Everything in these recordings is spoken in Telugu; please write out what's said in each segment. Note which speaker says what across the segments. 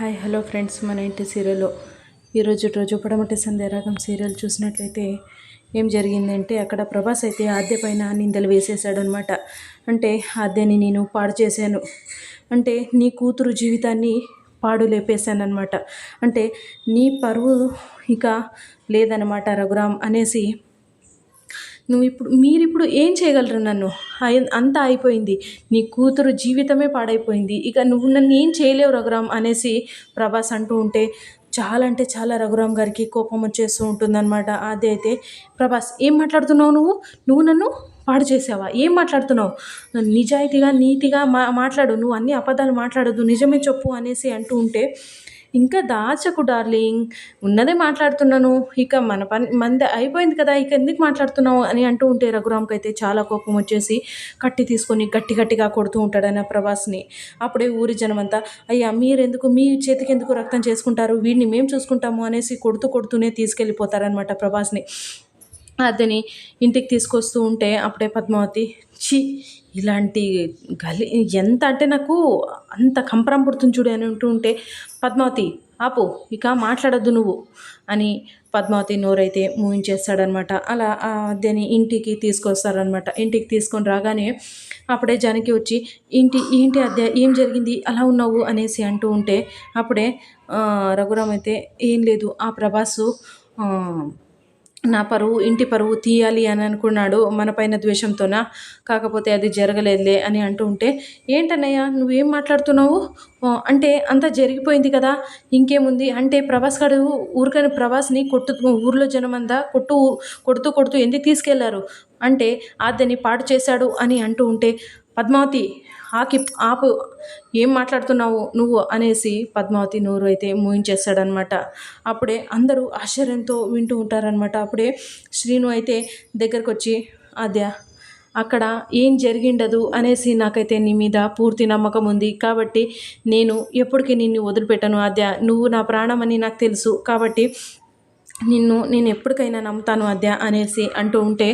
Speaker 1: Hi hello friends. మన ఇంటి సీరియల్లో ఈరోజు రోజు పడమటి సందేరాగం సీరియల్ చూసినట్లయితే ఏం జరిగిందంటే అక్కడ ప్రభాస్ అయితే ఆద్య పైన నిందలు వేసేసాడనమాట అంటే ఆద్యని నేను పాడు చేశాను. అంటే నీ కూతురు జీవితాన్ని పాడు లేపేశానమాట అంటే నీ పరువు ఇక లేదనమాట రఘురామ్ అనేసి నువ్వు ఇప్పుడు మీరు ఇప్పుడు ఏం చేయగలరు నన్ను? అంతా అయిపోయింది. నీ కూతురు జీవితమే పాడైపోయింది. ఇక నువ్వు నన్ను ఏం చేయలేవు రఘురామ్ అనేసి ప్రభాస్ అంటూ ఉంటే చాలా అంటే చాలా రఘురామ్ గారికి కోపం వచ్చేస్తూ ఉంటుందన్నమాట. అదే అయితే ప్రభాస్ ఏం మాట్లాడుతున్నావు నువ్వు? నువ్వు నన్ను పాడు చేసావా? ఏం మాట్లాడుతున్నావు? నిజాయితీగా నీతిగా మా మాట్లాడు. నువ్వు అన్ని అబద్ధాలు మాట్లాడద్దు. నిజమే చెప్పు అనేసి అంటూ ఉంటే ఇంకా దాచకు డార్లింగ్. ఉన్నదే మాట్లాడుతున్నాను. ఇక మన పని మంది అయిపోయింది కదా ఇక ఎందుకు మాట్లాడుతున్నావు అని అంటూ ఉంటే రఘురామ్కి అయితే చాలా కోపం వచ్చేసి కట్టి తీసుకొని గట్టి గట్టిగా కొడుతూ ఉంటాడన్న ప్రభాస్ని. అప్పుడే ఊరి జనమంతా అయ్యా మీరెందుకు మీ చేతికి ఎందుకు రక్తం చేసుకుంటారు? వీడిని మేము చూసుకుంటాము అనేసి కొడుతూ కొడుతూనే తీసుకెళ్ళిపోతారనమాట ప్రభాస్ని. అతని ఇంటికి తీసుకొస్తూ ఉంటే అప్పుడే పద్మావతి ఛీ ఇలాంటి గలి ఎంత అంటే నాకు అంత కంపరం పుడుతుంది చూడు అని అంటూ ఉంటే పద్మావతి ఆపు ఇక మాట్లాడద్దు నువ్వు అని పద్మావతి నోరైతే మూయించేస్తాడనమాట. అలా ఆ అద్దెని ఇంటికి తీసుకొస్తారనమాట. ఇంటికి తీసుకొని రాగానే అప్పుడే జానకి వచ్చి ఇంటి ఏంటి అద్దె ఏం జరిగింది? అలా ఉన్నావు? అనేసి అంటూ ఉంటే అప్పుడే రఘురామ్ అయితే ఏం లేదు ఆ ప్రభాసు నా పరువు ఇంటి పరువు తీయాలి అని అనుకున్నాడు మన పైన ద్వేషంతోన? కాకపోతే అది జరగలేదులే అని అంటూ ఉంటే ఏంటన్నయ్య నువ్వేం మాట్లాడుతున్నావు? అంటే అంతా జరిగిపోయింది కదా? ఇంకేముంది? అంటే ప్రభాస్ గడు ఊరికని ప్రభాస్ని కొట్టు ఊర్లో జనమందా కొట్టు కొడుతూ కొడుతూ ఎందుకు తీసుకెళ్ళారు? అంటే ఆద్యని పాడు చేశాడు అని అంటూ ఉంటే పద్మావతి ఆకి ఆపు ఏం మాట్లాడుతున్నావు నువ్వు? అనేసి పద్మావతి నోరు అయితే మూయించేస్తాడనమాట అప్పుడే అందరూ ఆశ్చర్యంతో వింటూ ఉంటారనమాట అప్పుడే శ్రీను అయితే దగ్గరకు వచ్చి ఆద్య అక్కడ ఏం జరిగిండదు? అనేసి నాకైతే నీ మీద పూర్తి నమ్మకం ఉంది. కాబట్టి నేను ఎప్పటికీ నిన్ను వదిలిపెట్టను అద్య నువ్వు నా ప్రాణం అని నాకు తెలుసు. కాబట్టి నిన్ను నేను ఎప్పటికైనా నమ్ముతాను అద్య అనేసి అంటూ ఉంటే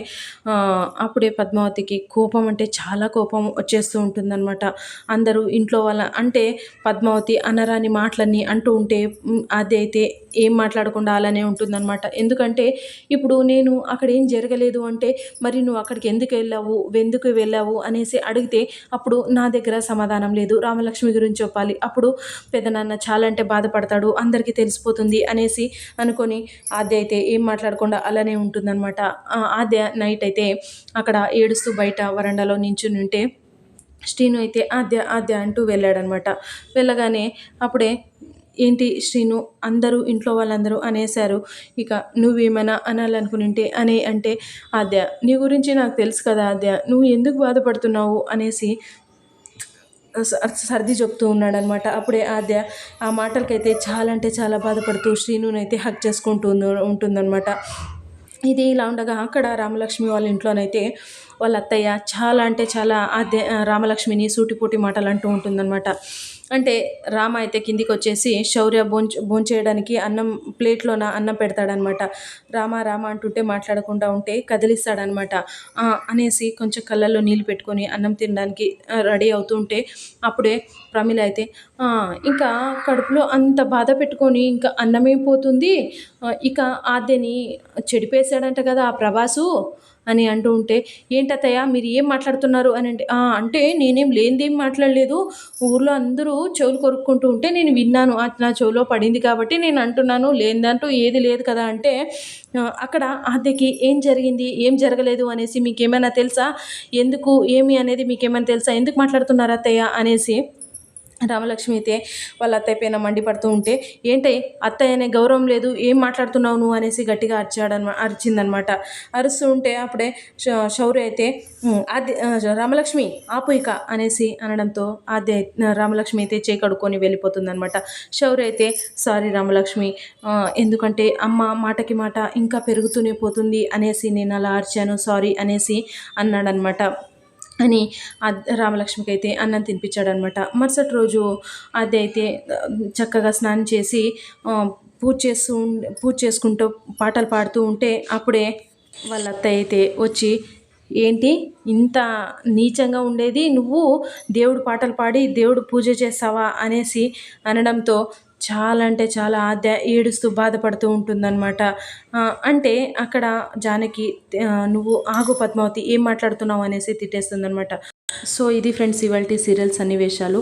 Speaker 1: అప్పుడే పద్మావతికి కోపం అంటే చాలా కోపం వచ్చేస్తూ ఉంటుందన్నమాట. అందరూ ఇంట్లో వాళ్ళ అంటే పద్మావతి అనరాని మాటలన్నీ అంటూ ఉంటే మ్, అది అయితే ఏం మాట్లాడకుండా అలానే ఉంటుందన్నమాట. ఎందుకంటే ఇప్పుడు నేను అక్కడ ఏం జరగలేదు అంటే మరి నువ్వు అక్కడికి ఎందుకు వెళ్ళావు ఎందుకు వెళ్ళావు అనేసి అడిగితే అప్పుడు నా దగ్గర సమాధానం లేదు. రామలక్ష్మి గురించి చెప్పాలి. అప్పుడు పెదనాన్న చాలా అంటే బాధపడతాడు అందరికీ తెలిసిపోతుంది అనేసి అనుకొని ఆద్య అయితే ఏం మాట్లాడకుండా అలానే ఉంటుందన్నమాట. ఆద్య నైట్ అయితే అక్కడ ఏడుస్తూ బయట వరండాలో నించుని ఉంటే శ్రీను అయితే ఆద్య ఆద్య అంటూ వెళ్ళాడనమాట వెళ్ళగానే అప్పుడే ఏంటి శ్రీను అందరూ ఇంట్లో వాళ్ళందరూ అనేశారు. ఇక నువ్వేమైనా అనాలనుకునింటే అనే అంటే ఆద్య నీ గురించి నాకు తెలుసు కదా ఆద్య నువ్వు ఎందుకు బాధపడుతున్నావు అనేసి సర్ది చెప్తూ ఉన్నాడనమాట అప్పుడే ఆద్య ఆ మాటలకైతే చాలా అంటే చాలా బాధపడుతూ శ్రీనునైతే హక్ చేసుకుంటూ ఉంటుందన్నమాట. ఇది ఇలా ఉండగా అక్కడ రామలక్ష్మి వాళ్ళ ఇంట్లోనైతే వాళ్ళ అత్తయ్య చాలా అంటే చాలా అదే రామలక్ష్మిని సూటిపోటి మాటలు అంటూ ఉంటుందన్నమాట. అంటే రామ అయితే కిందికి వచ్చేసి శౌర్య భోంచ భోంచేయడానికి అన్నం ప్లేట్లోన అన్నం పెడతాడనమాట. రామ రామ అంటుంటే మాట్లాడకుండా ఉంటే కదిలిస్తాడనమాట. అనేసి కొంచెం కళ్ళల్లో నీళ్ళు పెట్టుకొని అన్నం తినడానికి రెడీ అవుతుంటే అప్పుడే ప్రమిళ అయితే ఇంకా కడుపులో అంత బాధ పెట్టుకొని ఇంకా అన్నమేం పోతుంది? ఇక ఆద్యని చెడిపేశాడంట కదా ఆ ప్రభాసు. అని అంటూ ఉంటే ఏంటత్తయ్య మీరు ఏం మాట్లాడుతున్నారు? అని అంటే అంటే నేనేం లేనిదేం మాట్లాడలేదు. ఊర్లో అందరూ చెవులు కొరుక్కుంటూ ఉంటే నేను విన్నాను. నా చెవులో పడింది కాబట్టి నేను అంటున్నాను. లేదంటూ ఏది లేదు కదా అంటే అక్కడ అద్దెకి ఏం జరిగింది? ఏం జరగలేదు? అనేసి మీకేమైనా తెలుసా? ఎందుకు? ఏమి? అనేది మీకు తెలుసా? ఎందుకు మాట్లాడుతున్నారు అత్తయ్య? అనేసి. రామలక్ష్మి అయితే వాళ్ళ అత్తయ్య పైన మండిపడుతూ ఉంటే ఏంటి అత్తయ్య అనే గౌరవం లేదు ఏం మాట్లాడుతున్నావు నువ్వు? అనేసి గట్టిగా అరిచాడనమా అరిచిందనమాట. అరుస్తూ ఉంటే అప్పుడే శ- శౌర్య అయితే ఆది ఆద్య రామలక్ష్మి ఆపు ఇక అనేసి అనడంతో ఆద్య రామలక్ష్మి అయితే చేకడుకొని వెళ్ళిపోతుందనమాట. శౌర్య అయితే సారీ రామలక్ష్మి ఎందుకంటే అమ్మ మాటకి మాట ఇంకా పెరుగుతూనే పోతుంది అనేసి నేను అలా అరిచాను సారీ అనేసి అన్నాడనమాట. అని రామలక్ష్మికి అయితే అన్నం తినిపించాడనమాట మరుసటి రోజు అది అయితే చక్కగా స్నానం చేసి పూజ చేస్తూ ఉం- పూజ చేసుకుంటూ పాటలు పాడుతూ ఉంటే అప్పుడే వాళ్ళ అత్తయ్య అయితే వచ్చి ఏంటి ఇంత నీచంగా ఉండేది? నువ్వు దేవుడు పాటలు పాడి దేవుడు పూజ చేస్తావా? అనేసి అనడంతో చాలా అంటే చాలా ఆద్య ఏడుస్తూ బాధపడుతూ ఉంటుందన్నమాట. అంటే అక్కడ జానకి నువ్వు ఆగు పద్మావతి ఏం మాట్లాడుతున్నావు అనేసి తిట్టేస్తుందన్నమాట. సో ఇది ఫ్రెండ్స్ ఇవాళ సీరియల్ సన్నివేశాలు.